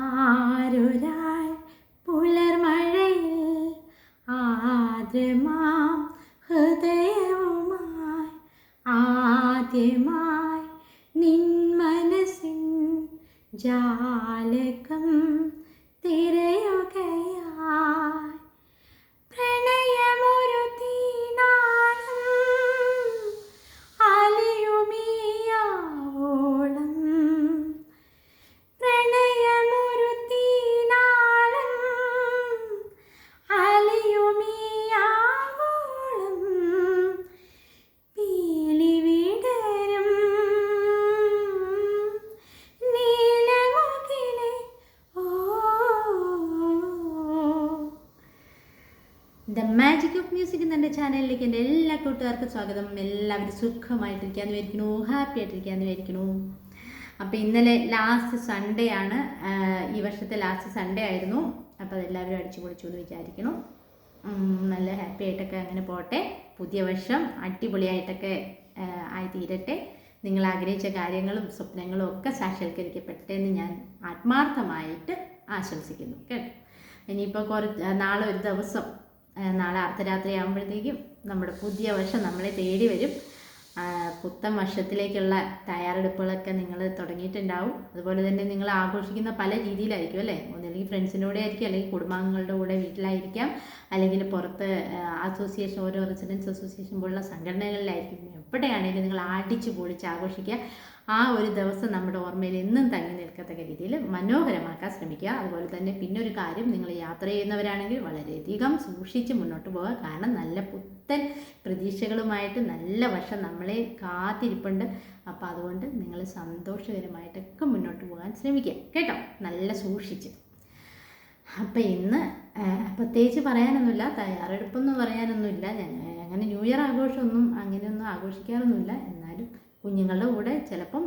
ആരൊരാൾ പുലർമഴയിൽ ആദ്യമാം ഹൃദയവുമായി ആദ്യമായി നിൻ മനസ്സിൻ ജാലകം ചാനലിലേക്ക് എന്റെ എല്ലാ കൂട്ടുകാർക്കും സ്വാഗതം. എല്ലാവരും സുഖമായിട്ടിരിക്കാന്ന് വിചാരിക്കണു ഹാപ്പി ആയിട്ടിരിക്കാന്ന് വിചാരിക്കണു അപ്പോൾ ഇന്നലെ ലാസ്റ്റ് സൺഡേ ആണ് ഈ വർഷത്തെ ലാസ്റ്റ് സൺഡേ ആയിരുന്നു. അപ്പോൾ അതെല്ലാവരും അടിച്ചു പൊളിച്ചു എന്ന് വിചാരിക്കണം നല്ല ഹാപ്പി ആയിട്ടൊക്കെ അങ്ങനെ പോട്ടെ. പുതിയ വർഷം അടിപൊളിയായിട്ടൊക്കെ ആയി തീരട്ടെ നിങ്ങൾ ആഗ്രഹിച്ച കാര്യങ്ങളും സ്വപ്നങ്ങളും ഒക്കെ സാക്ഷാത്കരിക്കപ്പെട്ടെ എന്ന് ഞാൻ ആത്മാർത്ഥമായിട്ട് ആശംസിക്കുന്നു. കേട്ടോ? ഇനിയിപ്പോൾ കുറച്ച് നാളെ ഒരു ദിവസം നാളെ അർദ്ധരാത്രി ആകുമ്പോഴത്തേക്കും നമ്മുടെ പുതിയ വർഷം നമ്മളെ തേടി വരും. പുത്തൻ വർഷത്തിലേക്കുള്ള തയ്യാറെടുപ്പുകളൊക്കെ നിങ്ങൾ തുടങ്ങിയിട്ടുണ്ടാവും. അതുപോലെ തന്നെ നിങ്ങൾ ആഘോഷിക്കുന്ന പല രീതിയിലായിരിക്കും അല്ലേ? ഒന്നല്ലെങ്കിൽ ഫ്രണ്ട്സിന്റെ കൂടെ ആയിരിക്കും അല്ലെങ്കിൽ കുടുംബാംഗങ്ങളുടെ കൂടെ വീട്ടിലായിരിക്കാം അല്ലെങ്കിൽ പുറത്ത് അസോസിയേഷൻ ഓരോ റെസിഡൻസ് അസോസിയേഷൻ പോലുള്ള സംഘടനകളിലായിരിക്കും. എവിടെയാണെങ്കിലും നിങ്ങൾ അടിച്ചു പൊളിച്ച് ആഘോഷിക്കുക. ആ ഒരു ദിവസം നമ്മുടെ ഓർമ്മയിൽ എന്നും തങ്ങി നിൽക്കത്തക്ക രീതിയിൽ മനോഹരമാക്കാൻ ശ്രമിക്കുക. അതുപോലെ തന്നെ പിന്നെ ഒരു കാര്യം നിങ്ങൾ യാത്ര ചെയ്യുന്നവരാണെങ്കിൽ വളരെയധികം സൂക്ഷിച്ച് മുന്നോട്ട് പോവുക. കാരണം നല്ല പുത്തൻ പ്രതീക്ഷകളുമായിട്ട് നല്ല വർഷം നമ്മളെ കാത്തിരിപ്പുണ്ട്. അപ്പോൾ അതുകൊണ്ട് നിങ്ങൾ സന്തോഷകരമായിട്ടൊക്കെ മുന്നോട്ട് പോകാൻ ശ്രമിക്കുക. കേട്ടോ? നല്ല സൂക്ഷിച്ച്. അപ്പം ഇന്ന് പ്രത്യേകിച്ച് പറയാനൊന്നുമില്ല. തയ്യാറെടുപ്പൊന്നും പറയാനൊന്നുമില്ല. അങ്ങനെ ന്യൂ ഇയർ ആഘോഷമൊന്നും അങ്ങനെയൊന്നും ആഘോഷിക്കാറൊന്നുമില്ല. കുഞ്ഞുങ്ങളുടെ കൂടെ ചിലപ്പം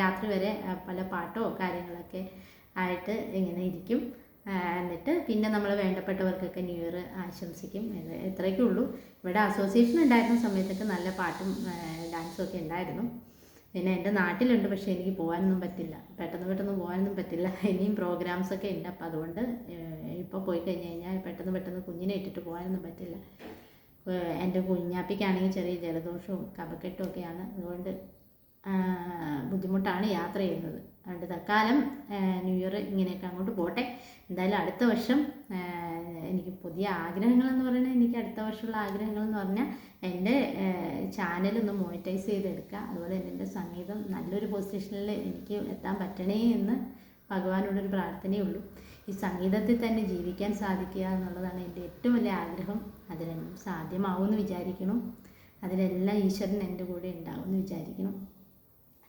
രാത്രി വരെ പല പാട്ടോ കാര്യങ്ങളൊക്കെ ആയിട്ട് ഇങ്ങനെ ഇരിക്കും. എന്നിട്ട് പിന്നെ നമ്മൾ വേണ്ടപ്പെട്ടവർക്കൊക്കെ ന്യൂ ഇയർ ആശംസിക്കും. ഇത് ഇത്രയൊക്കെ ഉള്ളൂ. ഇവിടെ അസോസിയേഷൻ ഉണ്ടായിരുന്ന സമയത്തൊക്കെ നല്ല പാട്ടും ഡാൻസും ഒക്കെ ഉണ്ടായിരുന്നു. പിന്നെ എന്റെ നാട്ടിലുണ്ട് പക്ഷേ എനിക്ക് പോകാനൊന്നും പറ്റില്ല. പെട്ടെന്ന് പെട്ടെന്ന് പോകാനൊന്നും പറ്റില്ല. ഇനിയും പ്രോഗ്രാംസ് ഒക്കെ ഉണ്ട്. അപ്പോൾ അതുകൊണ്ട് ഇപ്പോൾ പോയി കഴിഞ്ഞ് കഴിഞ്ഞാൽ പെട്ടെന്ന് പെട്ടെന്ന് കുഞ്ഞിനെ ഇട്ടിട്ട് പോകാനൊന്നും പറ്റില്ല. എന്റെ കുഞ്ഞാപ്പിക്കാണെങ്കിൽ ചെറിയ ജലദോഷവും കഫക്കെട്ടും ഒക്കെയാണ്. അതുകൊണ്ട് ബുദ്ധിമുട്ടാണ് യാത്ര ചെയ്യുന്നത്. അതുകൊണ്ട് തൽക്കാലം ന്യൂ ഇയർ ഇങ്ങനെയൊക്കെ അങ്ങോട്ട് പോട്ടെ. എന്തായാലും അടുത്ത വർഷം എനിക്ക് പുതിയ ആഗ്രഹങ്ങളെന്ന് പറയുന്നത് എനിക്ക് അടുത്ത വർഷമുള്ള ആഗ്രഹങ്ങളെന്ന് പറഞ്ഞാൽ എന്റെ ചാനലൊന്ന് മോണിറ്റൈസ് ചെയ്തെടുക്കുക. അതുപോലെ തന്നെ എന്റെ സംഗീതം നല്ലൊരു പൊസിഷനിൽ എനിക്ക് എത്താൻ പറ്റണേ എന്ന് ഭഗവാനോടൊരു പ്രാർത്ഥനയേ ഉള്ളൂ ഈ സംഗീതത്തിൽ തന്നെ ജീവിക്കാൻ സാധിക്കുക എന്നുള്ളതാണ് എന്റെ ഏറ്റവും വലിയ ആഗ്രഹം. അതിനെല്ലാം സാധ്യമാവുമെന്ന് വിചാരിക്കണം അതിലെല്ലാം ഈശ്വരൻ എന്റെ കൂടെ വിചാരിക്കണം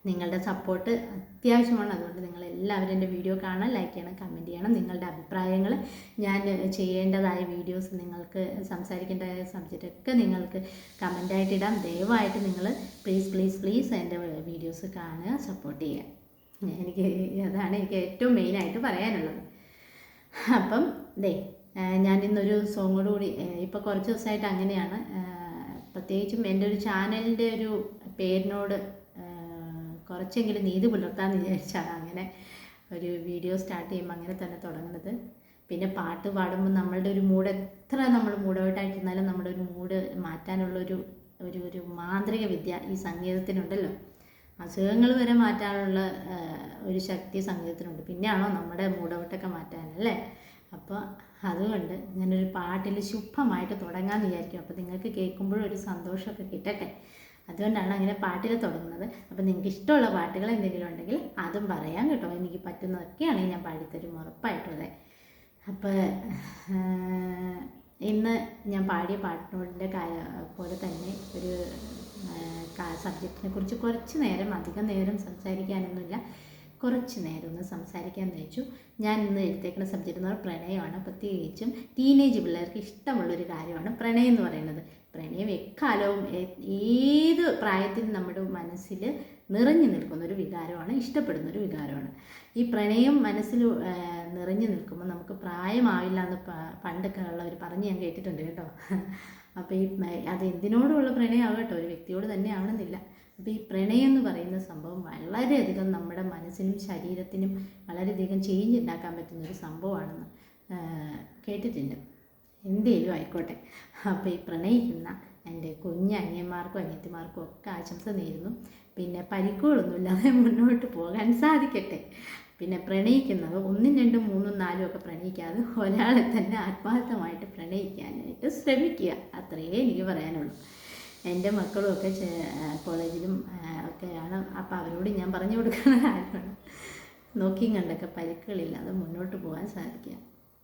നിങ്ങളുടെ സപ്പോർട്ട് അത്യാവശ്യമാണ്. അതുകൊണ്ട് നിങ്ങൾ എല്ലാവരും എന്റെ വീഡിയോ കാണാൻ ലൈക്ക് ചെയ്യണം കമന്റ് ചെയ്യണം. നിങ്ങളുടെ അഭിപ്രായങ്ങൾ ഞാൻ ചെയ്യേണ്ടതായ വീഡിയോസ് നിങ്ങൾക്ക് സംസാരിക്കേണ്ടതായ സബ്ജക്റ്റൊക്കെ നിങ്ങൾക്ക് കമന്റായിട്ട് ഇടാം. ദയവായിട്ട് നിങ്ങൾ പ്ലീസ് പ്ലീസ് പ്ലീസ് എന്റെ വീഡിയോസ് കാണുക സപ്പോർട്ട് ചെയ്യുക. എനിക്ക് അതാണ് എനിക്ക് ഏറ്റവും മെയിനായിട്ട് പറയാനുള്ളത്. അപ്പം ദേ ഞാനിന്നൊരു സോങ്ങോട് കൂടി ഇപ്പോൾ കുറച്ച് ദിവസമായിട്ട് അങ്ങനെയാണ്. പ്രത്യേകിച്ചും എന്റെ ഒരു ചാനലിന്റെ ഒരു പേരിനോട് കുറച്ചെങ്കിലും നീതി പുലർത്താമെന്ന് വിചാരിച്ചാണ് അങ്ങനെ ഒരു വീഡിയോ സ്റ്റാർട്ട് ചെയ്യുമ്പോൾ അങ്ങനെ തന്നെ തുടങ്ങുന്നത്. പിന്നെ പാട്ട് പാടുമ്പോൾ നമ്മളുടെ ഒരു മൂഡ് എത്ര നമ്മൾ മൂഡ് ഔട്ടായിട്ടിരുന്നാലും നമ്മുടെ ഒരു മൂഡ് മാറ്റാനുള്ളൊരു ഒരു ഒരു മാന്ത്രിക വിദ്യ ഈ സംഗീതത്തിനുണ്ടല്ലോ. അസുഖങ്ങൾ വരെ മാറ്റാനുള്ള ഒരു ശക്തി സംഗീതത്തിനുണ്ട്. പിന്നെയാണോ നമ്മുടെ മൂഡ് മാറ്റാനല്ലേ അപ്പോൾ അതുകൊണ്ട് ഞാനൊരു പാട്ടിൽ ശുഭമായിട്ട് തുടങ്ങാമെന്ന് വിചാരിക്കും. അപ്പോൾ നിങ്ങൾക്ക് കേൾക്കുമ്പോഴും ഒരു സന്തോഷമൊക്കെ കിട്ടട്ടെ. അതുകൊണ്ടാണ് അങ്ങനെ പാട്ടിൽ തുടങ്ങുന്നത്. അപ്പോൾ നിങ്ങൾക്ക് ഇഷ്ടമുള്ള പാട്ടുകൾ എന്തെങ്കിലും ഉണ്ടെങ്കിൽ അതും പറയാം കേട്ടോ. എനിക്ക് പറ്റുന്നതൊക്കെയാണെങ്കിൽ ഞാൻ പാടിത്തരും ഉറപ്പായിട്ടും. അതെ അപ്പോൾ ഇന്ന് ഞാൻ പാടിയ പാട്ടിനോടിന്റെ പോലെ തന്നെ ഒരു സബ്ജക്റ്റിനെ കുറിച്ച് കുറച്ച് നേരം അധികം നേരം സംസാരിക്കാനൊന്നുമില്ല. കുറച്ച് നേരം ഒന്ന് സംസാരിക്കാൻ വെച്ചു ഞാൻ ഇന്ന് എടുത്തേക്കുന്ന സബ്ജക്റ്റ് എന്ന് പറഞ്ഞാൽ പ്രണയമാണ്. പ്രത്യേകിച്ചും ടീനേജ് പിള്ളേർക്ക് ഇഷ്ടമുള്ളൊരു കാര്യമാണ് പ്രണയം എന്ന് പറയുന്നത്. പ്രണയം എക്കാലവും ഏത് പ്രായത്തിൽ നമ്മുടെ മനസ്സിൽ നിറഞ്ഞു നിൽക്കുന്ന ഒരു വികാരമാണ് ഇഷ്ടപ്പെടുന്ന ഒരു വികാരമാണ്. ഈ പ്രണയം മനസ്സിൽ നിറഞ്ഞു നിൽക്കുമ്പോൾ നമുക്ക് പ്രായമാവില്ല എന്ന് പണ്ടൊക്കെ ഉള്ളവർ പറഞ്ഞ് ഞാൻ കേട്ടിട്ടുണ്ട് കേട്ടോ. അപ്പോൾ ഈ അത് എന്തിനോടുള്ള പ്രണയമാവും കേട്ടോ? ഒരു വ്യക്തിയോട് തന്നെ ആവണമെന്നില്ല അപ്പോൾ ഈ പ്രണയം എന്ന് പറയുന്ന സംഭവം വളരെയധികം നമ്മുടെ മനസ്സിനും ശരീരത്തിനും വളരെയധികം ചേഞ്ച് ഉണ്ടാക്കാൻ പറ്റുന്ന ഒരു സംഭവമാണെന്ന് കേട്ടിട്ടുണ്ട്. എന്തേലും ആയിക്കോട്ടെ. അപ്പോൾ ഈ പ്രണയിക്കുന്ന എന്റെ കുഞ്ഞ് അനിയന്മാർക്കും അനിയത്തിമാർക്കും ഒക്കെ ആശംസ നേരുന്നു. പിന്നെ പരിക്കുകളൊന്നുമില്ലാതെ മുന്നോട്ട് പോകാൻ സാധിക്കട്ടെ. പിന്നെ പ്രണയിക്കുന്നവർ ഒന്നും രണ്ടും മൂന്നും നാലും ഒക്കെ പ്രണയിക്കാതെ ഒരാളെ തന്നെ ആത്മാർത്ഥമായിട്ട് പ്രണയിക്കാനായിട്ട് ശ്രമിക്കുക. അത്രയേ എനിക്ക് പറയാനുള്ളൂ. എന്റെ മക്കളും ഒക്കെ കോളേജിലും ഒക്കെയാണ്. അപ്പോൾ അവരോട് ഞാൻ പറഞ്ഞു കൊടുക്കുന്ന കാര്യമാണ് നോക്കിയും കണ്ടൊക്കെ പരിക്കുകളില്ലാതെ മുന്നോട്ട് പോകാൻ സാധിക്കുക.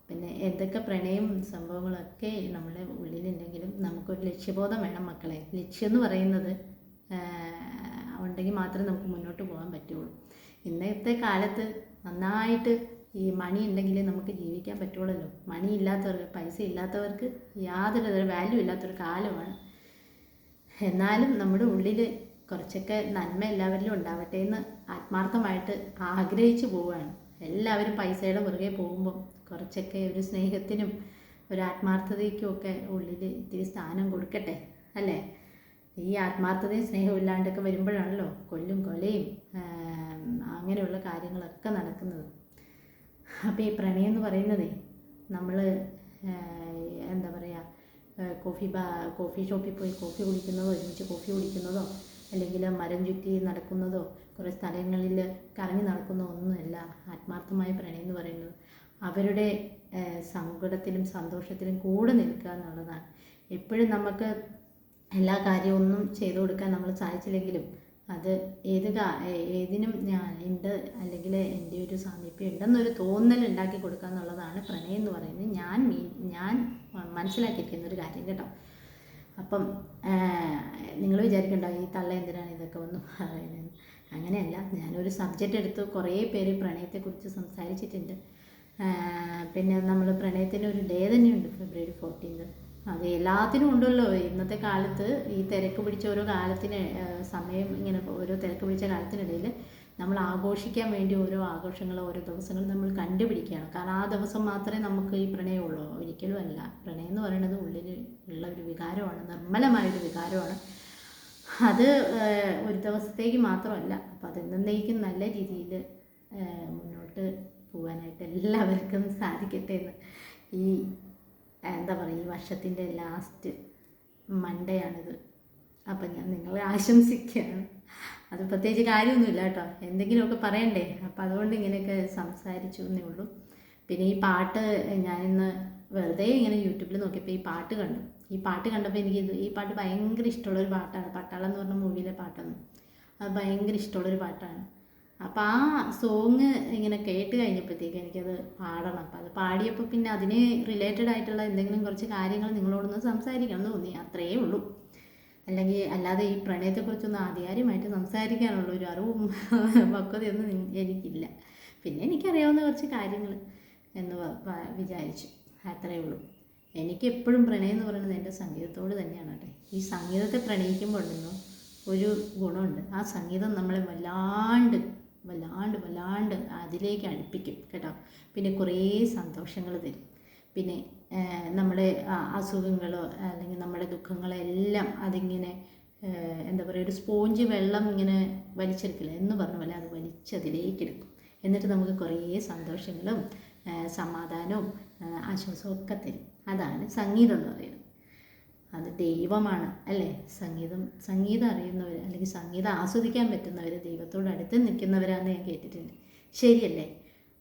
പിന്നെ എന്തൊക്കെ പ്രണയം സംഭവങ്ങളൊക്കെ നമ്മുടെ ഉള്ളിലുണ്ടെങ്കിലും നമുക്കൊരു ലക്ഷ്യബോധം വേണം മക്കളെ. ലക്ഷ്യം എന്ന് പറയുന്നത് ഉണ്ടെങ്കിൽ മാത്രമേ നമുക്ക് മുന്നോട്ട് പോകാൻ പറ്റുള്ളൂ. ഇന്നത്തെ കാലത്ത് നന്നായിട്ട് ഈ മണി ഉണ്ടെങ്കിലേ നമുക്ക് ജീവിക്കാൻ പറ്റുള്ളല്ലോ. മണി ഇല്ലാത്തവർക്ക് പൈസ ഇല്ലാത്തവർക്ക് യാതൊരു തരം വാല്യൂ ഇല്ലാത്തൊരു കാലമാണ്. എന്നാലും നമ്മുടെ ഉള്ളിൽ കുറച്ചൊക്കെ നന്മ എല്ലാവരിലും ഉണ്ടാവട്ടെ എന്ന് ആത്മാർത്ഥമായിട്ട് ആഗ്രഹിച്ചു പോവുകയാണ്. എല്ലാവരും പൈസയുടെ പുറകെ പോകുമ്പം കുറച്ചൊക്കെ ഒരു സ്നേഹത്തിനും ഒരു ആത്മാർത്ഥതയ്ക്കും ഒക്കെ ഉള്ളിൽ ഇത്തിരി സ്ഥാനം കൊടുക്കട്ടെ അല്ലേ? ഈ ആത്മാർത്ഥതയും സ്നേഹവും ഇല്ലാണ്ടൊക്കെ വരുമ്പോഴാണല്ലോ കൊല്ലും കൊലയും അങ്ങനെയുള്ള കാര്യങ്ങളൊക്കെ നടക്കുന്നത്. അപ്പോൾ ഈ പ്രണയം എന്ന് പറയുന്നതേ നമ്മൾ എന്താ പറയുക കോഫി ബാ കോഫി ഷോപ്പിൽ പോയി കോഫി കുടിക്കുന്നതോ ഒരുമിച്ച് കോഫി കുടിക്കുന്നതോ അല്ലെങ്കിൽ മരം ചുറ്റി നടക്കുന്നതോ കുറേ സ്ഥലങ്ങളിൽ കറങ്ങി നടക്കുന്നതോ ഒന്നുമല്ല. ആത്മാർത്ഥമായ പ്രണയം എന്ന് പറയുന്നത് അവരുടെ സങ്കടത്തിലും സന്തോഷത്തിലും കൂടെ നിൽക്കുക എന്നുള്ളതാണ്. എപ്പോഴും നമുക്ക് എല്ലാ കാര്യവും ഒന്നും ചെയ്തു കൊടുക്കാൻ നമ്മൾ സാധിച്ചില്ലെങ്കിലും അത് ഏത് ഏതിനും ഞാൻ ഉണ്ട് അല്ലെങ്കിൽ എന്റെ ഒരു സാമീപ്യം ഉണ്ടെന്നൊരു തോന്നൽ ഉണ്ടാക്കി കൊടുക്കുക എന്നുള്ളതാണ് പ്രണയം എന്ന് പറയുന്നത്. ഞാൻ മീ- ഞാൻ മനസ്സിലാക്കിയിരിക്കുന്ന ഒരു കാര്യം കേട്ടോ. അപ്പം നിങ്ങൾ വിചാരിക്കണ്ടോ ഈ തള്ള എന്തിനാണ് ഇതൊക്കെ വന്ന് പറയുന്നത്? അങ്ങനെയല്ല ഞാനൊരു സബ്ജക്റ്റ് എടുത്ത് കുറേ പേര് പ്രണയത്തെക്കുറിച്ച് സംസാരിച്ചിട്ടുണ്ട്. പിന്നെ നമ്മൾ പ്രണയത്തിന് ഒരു ഡേ തന്നെയുണ്ട് ഫെബ്രുവരി ഫോർട്ടീൻത് അത് എല്ലാത്തിനും ഉണ്ടല്ലോ. ഇന്നത്തെ കാലത്ത് ഈ തിരക്ക് പിടിച്ച ഓരോ കാലത്തിന് സമയം ഇങ്ങനെ ഓരോ തിരക്ക് പിടിച്ച കാലത്തിനിടയിൽ നമ്മൾ ആഘോഷിക്കാൻ വേണ്ടി ഓരോ ആഘോഷങ്ങൾ ഓരോ ദിവസങ്ങൾ നമ്മൾ കണ്ടുപിടിക്കുകയാണ്. കാരണം ആ ദിവസം മാത്രമേ നമുക്ക് ഈ പ്രണയമുള്ളൂ. ഒരിക്കലും അല്ല. പ്രണയം എന്ന് പറയുന്നത് ഉള്ളിൽ ഉള്ള ഒരു വികാരമാണ്. നിർമ്മലമായൊരു വികാരമാണ്. അത് ഒരു ദിവസത്തേക്ക് മാത്രമല്ല. അപ്പോൾ അത് നല്ല രീതിയിൽ മുന്നോട്ട് പോകാനായിട്ട് എല്ലാവർക്കും സാധിക്കട്ടെ എന്ന് ഈ എന്താ പറയുക ഈ വർഷത്തിന്റെ ലാസ്റ്റ് മൺഡേയാണിത്. അപ്പം ഞാൻ നിങ്ങളെ ആശംസിക്കുകയാണ്. അത് പ്രത്യേകിച്ച് കാര്യമൊന്നുമില്ല കേട്ടോ. എന്തെങ്കിലുമൊക്കെ പറയണ്ടേ? അപ്പം അതുകൊണ്ട് ഇങ്ങനെയൊക്കെ സംസാരിച്ചു എന്നേ ഉള്ളൂ. പിന്നെ ഈ പാട്ട് ഞാനിന്ന് വെറുതെ ഇങ്ങനെ യൂട്യൂബിൽ നോക്കിയപ്പോൾ ഈ പാട്ട് കണ്ടു. ഈ പാട്ട് കണ്ടപ്പോൾ എനിക്ക് ഇത് ഈ പാട്ട് ഭയങ്കര ഇഷ്ടമുള്ളൊരു പാട്ടാണ്. പട്ടാളം എന്ന് പറഞ്ഞ മൂവിയിലെ പാട്ടാണ് അത് ഭയങ്കര ഇഷ്ടമുള്ളൊരു പാട്ടാണ്. അപ്പം ആ സോങ് ഇങ്ങനെ കേട്ട് കഴിഞ്ഞപ്പോഴത്തേക്ക് എനിക്കത് പാടണം. അപ്പം അത് പാടിയപ്പോൾ പിന്നെ അതിന് റിലേറ്റഡ് ആയിട്ടുള്ള എന്തെങ്കിലും കുറച്ച് കാര്യങ്ങൾ നിങ്ങളോടൊന്ന് സംസാരിക്കണം എന്ന് തോന്നി. അത്രയേ ഉള്ളൂ. അല്ലെങ്കിൽ അല്ലാതെ ഈ പ്രണയത്തെക്കുറിച്ചൊന്നും ആധികാരികമായിട്ട് സംസാരിക്കാനുള്ള ഒരു അറിവും പക്വതയൊന്നും എനിക്കില്ല. പിന്നെ എനിക്കറിയാവുന്ന കുറച്ച് കാര്യങ്ങൾ എന്ന് വിചാരിച്ചു. അത്രയേ ഉള്ളൂ. എനിക്ക് എപ്പോഴും പ്രണയം എന്ന് പറയുന്നത് എന്റെ സംഗീതത്തോട് തന്നെയാണ് കേട്ടോ. ഈ സംഗീതത്തെ പ്രണയിക്കുമ്പോൾ ഉണ്ടല്ലോ ഒരു ഗുണമുണ്ട്. ആ സംഗീതം നമ്മളെ വല്ലാണ്ട് വല്ലാണ്ട് വല്ലാണ്ട് അതിലേക്ക് അടുപ്പിക്കും കേട്ടോ. പിന്നെ കുറേ സന്തോഷങ്ങൾ തരും. പിന്നെ നമ്മുടെ അസുഖങ്ങളോ അല്ലെങ്കിൽ നമ്മുടെ ദുഃഖങ്ങളോ എല്ലാം അതിങ്ങനെ എന്താ പറയുക ഒരു സ്പോഞ്ച് വെള്ളം ഇങ്ങനെ വലിച്ചെടുക്കില്ല എന്ന് പറഞ്ഞ പോലെ അത് വലിച്ചതിലേക്ക് എടുക്കും. എന്നിട്ട് നമുക്ക് കുറേ സന്തോഷങ്ങളും സമാധാനവും ആശ്വാസവും ഒക്കെ തരും. അതാണ് സംഗീതം എന്ന് പറയുന്നത്. അത് ദൈവമാണ് അല്ലേ? സംഗീതം സംഗീതം അറിയുന്നവർ അല്ലെങ്കിൽ സംഗീതം ആസ്വദിക്കാൻ പറ്റുന്നവർ ദൈവത്തോട് അടുത്ത് നിൽക്കുന്നവരാണെന്ന് ഞാൻ കേട്ടിട്ടുണ്ട്. ശരിയല്ലേ?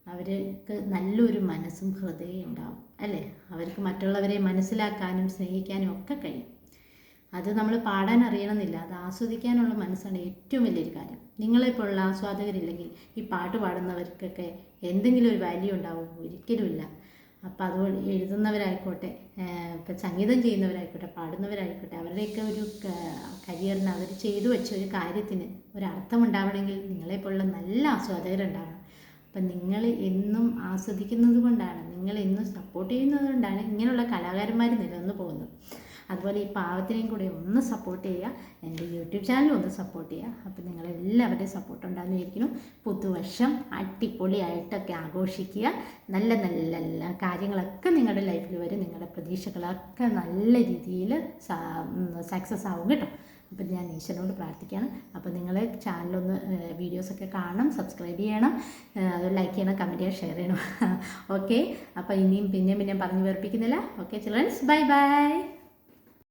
അവർക്ക് നല്ലൊരു മനസ്സും ഹൃദയവും ഉണ്ടാവും. അല്ലേ? അവർക്ക് മറ്റുള്ളവരെ മനസ്സിലാക്കാനും സ്നേഹിക്കാനും ഒക്കെ കഴിയും. അത് നമ്മൾ പാടാൻ അറിയണമെന്നില്ല. അത് ആസ്വദിക്കാനുള്ള മനസ്സാണ് ഏറ്റവും വലിയൊരു കാര്യം. നിങ്ങളെപ്പോലുള്ള ആസ്വാദകരില്ലെങ്കിൽ ഈ പാട്ട് പാടുന്നവർക്കൊക്കെ എന്തെങ്കിലും ഒരു വാല്യൂ ഉണ്ടാവും. ഒരിക്കലുമില്ല അപ്പോൾ അതുകൊണ്ട് എഴുതുന്നവരായിക്കോട്ടെ ഇപ്പം സംഗീതം ചെയ്യുന്നവരായിക്കോട്ടെ പാടുന്നവരായിക്കോട്ടെ അവരുടെയൊക്കെ ഒരു കരിയറിന് അവർ ചെയ്തു വെച്ച ഒരു കാര്യത്തിന് ഒരർത്ഥം ഉണ്ടാവണമെങ്കിൽ നിങ്ങളെപ്പോലുള്ള നല്ല ആസ്വാദകരുണ്ടാവണം. അപ്പം നിങ്ങൾ എന്നും ആസ്വദിക്കുന്നത് കൊണ്ടാണ് നിങ്ങൾ എന്നും സപ്പോർട്ട് ചെയ്യുന്നത് കൊണ്ടാണ് ഇങ്ങനെയുള്ള കലാകാരന്മാർ നിലനിന്ന് പോകുന്നത്. അതുപോലെ ഈ പാവത്തിനെയും കൂടെ ഒന്ന് സപ്പോർട്ട് ചെയ്യുക എന്റെ യൂട്യൂബ് ചാനൽ ഒന്ന് സപ്പോർട്ട് ചെയ്യുക. അപ്പം നിങ്ങളെല്ലാവരുടെയും സപ്പോർട്ട് ഉണ്ടാകുന്നതായിരിക്കണം പുതുവർഷം അടിപൊളിയായിട്ടൊക്കെ ആഘോഷിക്കുക. നല്ല നല്ല നല്ല കാര്യങ്ങളൊക്കെ നിങ്ങളുടെ ലൈഫിൽ വരും. നിങ്ങളുടെ പ്രതീക്ഷകളൊക്കെ നല്ല രീതിയിൽ സക്സസ് ആവും കേട്ടോ. അപ്പം ഞാൻ ഈശ്വരനോട് പ്രാർത്ഥിക്കുകയാണ്. അപ്പോൾ നിങ്ങൾ ചാനലൊന്ന് വീഡിയോസൊക്കെ കാണണം സബ്സ്ക്രൈബ് ചെയ്യണം. അത് ലൈക്ക് ചെയ്യണം കമന്റ് ചെയ്യണം ഷെയർ ചെയ്യണം. ഓക്കെ? അപ്പോൾ ഇനിയും പിന്നെയും പിന്നെയും പറഞ്ഞു വേർപ്പിക്കുന്നില്ല. Okay children's bye bye.